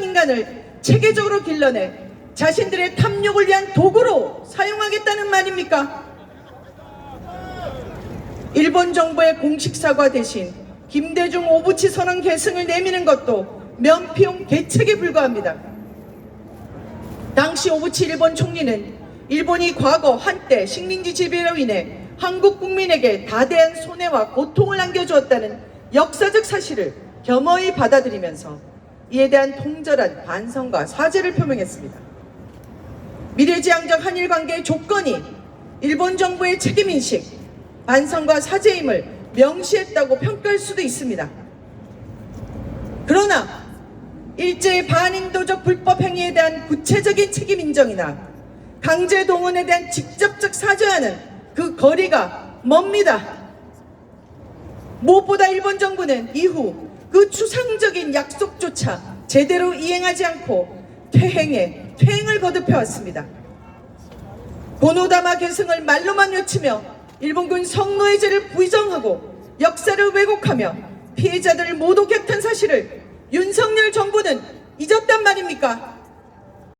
무능한 인간을 체계적으로 길러내 자신들의 탐욕을 위한 도구로 사용하겠다는 말입니까? 일본 정부의 공식 사과 대신 김대중 오부치 선언 계승을 내미는 것도 면피용 계책에 불과합니다. 당시 오부치 일본 총리는 일본이 과거 한때 식민지 지배로 인해 한국 국민에게 다대한 손해와 고통을 안겨주었다는 역사적 사실을 겸허히 받아들이면서 이에 대한 통절한 반성과 사죄를 표명했습니다. 미래지향적 한일 관계의 조건이 일본 정부의 책임인식, 반성과 사죄임을 명시했다고 평가할 수도 있습니다. 그러나 일제의 반인도적 불법 행위에 대한 구체적인 책임 인정이나 강제 동원에 대한 직접적 사죄하는 그 거리가 멉니다. 무엇보다 일본 정부는 이후 그 추상적인 약속 조차 제대로 이행하지 않고 퇴행에 퇴행을 거듭해 왔습니다. 고노다마 계승을 말로만 외치며 일본군 성노예 죄를 부정하고 역사를 왜곡하며 피해자들을 모독했던 사실을 윤석열 정부는 잊었단 말입니까?